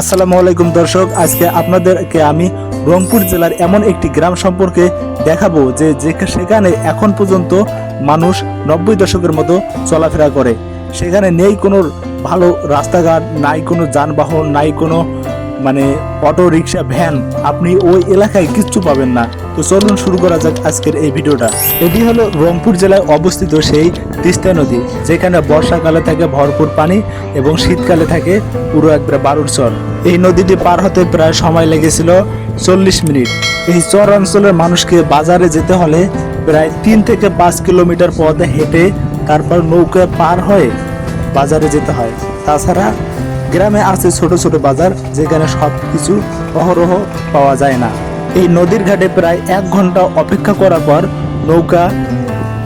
আসসালামু আলাইকুম দর্শক, আজকে আপনাদেরকে আমি রংপুর জেলার এমন একটি গ্রাম সম্পর্কে দেখাবো যে সেখানে এখন পর্যন্ত মানুষ নব্বই দশকের মতো চলাফেরা করে। সেখানে নেই কোনো ভালো রাস্তাঘাট, নাই কোনো যানবাহন, নাই কোনো মানে অটো রিক্সা ভ্যান আপনি ওই এলাকায় কিচ্ছু পাবেন না। তো চলুন শুরু করা যাক আজকের এই ভিডিওটা। এটি হলো রংপুর জেলায় অবস্থিত সেই তিস্তা নদী, যেখানে বর্ষাকালে থাকে ভরপুর পানি এবং শীতকালে থাকে পুরো একবারে বারুর চর। এই নদীটি পার হতে প্রায় সময় লেগেছিল চল্লিশ মিনিট। এই চর অঞ্চলের মানুষকে বাজারে যেতে হলে প্রায় তিন থেকে পাঁচ কিলোমিটার পথ হেঁটে তারপর নৌকা পার হয়ে বাজারে যেতে হয়। তাছাড়া গ্রামে আছে ছোট ছোট বাজার যেখানে সব কিছু অহরহ পাওয়া যায় না। এই নদীর ঘাটে প্রায় এক ঘণ্টা অপেক্ষা করার পর নৌকা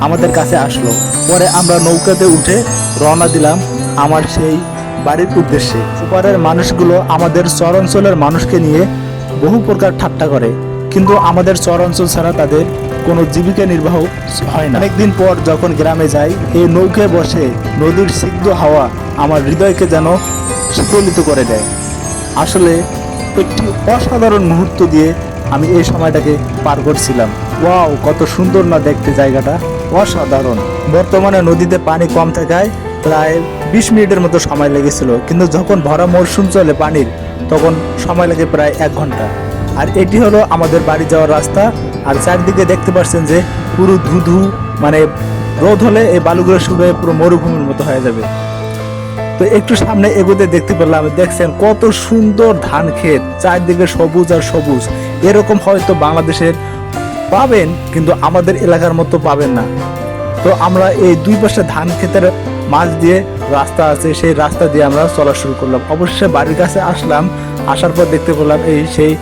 আমাদের কাছে আসলো। পরে আমরা নৌকাতে উঠে রওনা দিলাম আমার সেই বাড়ির উদ্দেশ্যে। ওপারের মানুষগুলো আমাদের চর অঞ্চলের মানুষকে নিয়ে বহু প্রকার ঠাট্টা করে। কিন্তু আমাদের চর অঞ্চল ছাড়া তাদের কোনো জীবিকা নির্বাহ হয় না। অনেকদিন পর যখন গ্রামে যাই এই নৌকায় বসে নদীর সিদ্ধ হাওয়া আমার হৃদয়কে যেন শীতলিত করে দেয়। আসলে একটি অসাধারণ মুহূর্ত দিয়ে আমি এই সময়টাকে পার করছিলাম। ওয়াও, কত সুন্দর না দেখতে জায়গাটা। অসাধারণ। বর্তমানে নদীতে পানি কম থাকায় প্রায় বিশ মিনিটের মতো সময় লেগেছিল। কিন্তু যখন ভরা মরশুম চলে পানির, তখন সময় লাগে প্রায় এক ঘণ্টা। আর এটি হলো আমাদের বাড়ি যাওয়ার রাস্তা। আর চারদিকে দেখতে পাচ্ছেন যে পুরো ধুধু মানে রোদ হলে এই বালুগুলো শুকিয়ে পুরো মরুভূমির মতো হয়ে যাবে। তো একটু সামনে এগোতে দেখতে পেলাম, দেখছেন কত সুন্দর ধান ক্ষেত, চারদিকে সবুজ আর সবুজ। এরকম হয়তো বাংলাদেশের পাবেন, কিন্তু আমাদের এলাকার মতো পাবেন না। তো আমরা এই দুই পাশে ধান ক্ষেতের মাঝ দিয়ে রাস্তা আছে, সেই রাস্তা দিয়ে আমরা চলা শুরু করলাম। অবশ্যই বাড়ির কাছে আসলাম, আসার পর দেখতে পেলাম এই সেই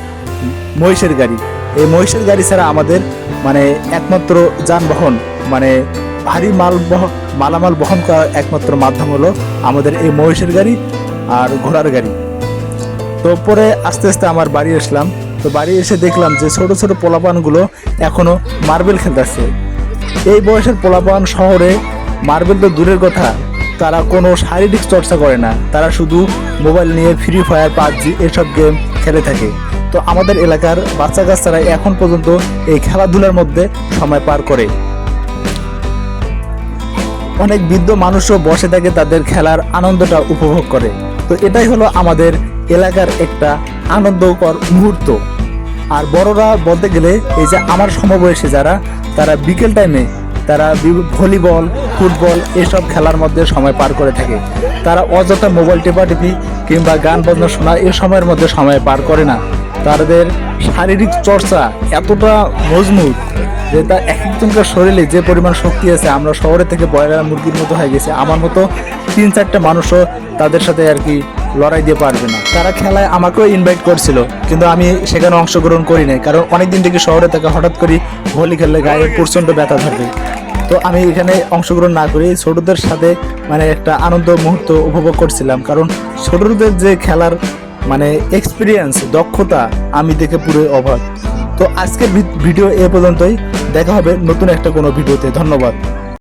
মহিষের গাড়ি। এই মহিষের গাড়ি ছাড়া আমাদের মানে একমাত্র যানবাহন মানে ভারী মাল মালামাল বহন করার একমাত্র মাধ্যম হলো আমাদের এই মহিষের গাড়ি আর ঘোড়ার গাড়ি। তো পরে আস্তে আস্তে আমার বাড়ি আসলাম। তো বাড়ি এসে দেখলাম যে ছোট ছোট পোলাপানগুলো এখনও মার্বেল খেলতেছে। এই বয়সের পোলাপান শহরে মার্বেল তো দূরের কথা, তারা কোনো শারীরিক চর্চা করে না। তারা শুধু মোবাইল নিয়ে ফ্রি ফায়ার পাবজি এসব গেম খেলে থাকে। তো আমাদের এলাকার বাচ্চা কাচ্চারা এখন পর্যন্ত এই খেলাধুলার মধ্যে সময় পার করে। অনেক বৃদ্ধ মানুষও বসে থাকে তাদের খেলার আনন্দটা উপভোগ করে। তো এটাই হলো আমাদের এলাকার একটা আনন্দকর মুহূর্ত। আর বড়রা বলতে গেলে এই যে আমার সমবয়সী যারা, তারা বিকেল টাইমে তারা ভলিবল, ফুটবল এসব খেলার মধ্যে সময় পার করে থাকে। তারা অযথা মোবাইল টেপাটিপি কিংবা গান বাজনা শোনা এ সময়ের মধ্যে সময় পার করে না। তাদের শারীরিক চর্চা এতটা মজবুত যে তার এক একজনকার শরীরে যে পরিমাণ শক্তি আছে, আমরা শহরে থেকে ব্রয়লার মুরগির মতো হয়ে গেছে। আমার মতো তিন চারটে মানুষও তাদের সাথে আর কি লড়াই দিয়ে পারবে না। তারা খেলায় আমাকেও ইনভাইট করছিল, কিন্তু আমি সেখানে অংশগ্রহণ করি নাই, কারণ অনেকদিন থেকে শহরে থেকে হঠাৎ করে হোলি খেললে গায়ে প্রচণ্ড ব্যথা ধরবে। তো আমি এখানে অংশগ্রহণ না করি, ছোটদের সাথে মানে একটা আনন্দ মুহূর্ত উপভোগ করছিলাম, কারণ ছোটদের যে খেলার মানে এক্সপিরিয়েন্স দক্ষতা আমি দেখে পুরো অভাব তো আজকের ভিডিও এ পর্যন্তই। দেখা হবে নতুন একটা কোনো ভিডিওতে। ধন্যবাদ।